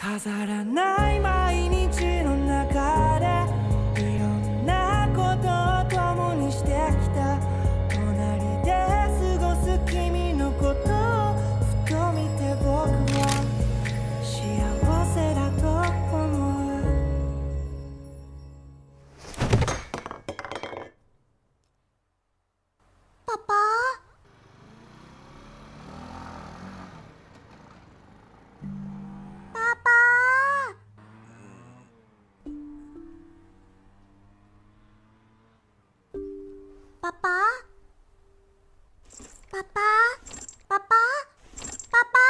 飾らない毎日 ป๊าป๊าป๊าป๊าป๊าป๊าป๊าป๊า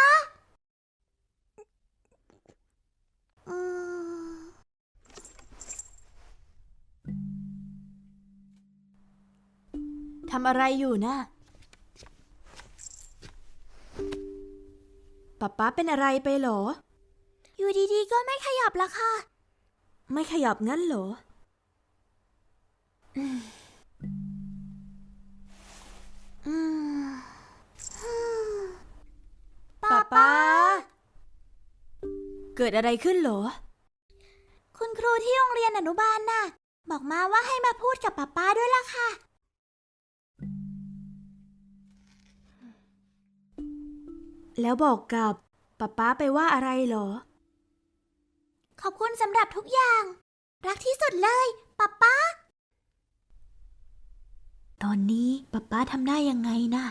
อืมทำอะไรอยู่นะป๊าป๊าเป็นอะไรไปเหรอ อยู่ดีๆ ก็ไม่ขยับละค่ะ ไม่ขยับงั้นเหรอ อื ป๊าป๊า เกิดอะไรขึ้นเหรอ คุณครูที่โรงเรียนอนุบาลน่ะ บอกมาว่าให้มาพูดกับป๊าป๊าด้วยล่ะค่ะ แล้วบอกกับป๊าป๊าไปว่าอะไรเหรอ ขอบคุณสำหรับทุกอย่าง รักที่สุดเลยป๊าป๊า ตอนนี้ป๊าป๊าทำได้ยังไงนะ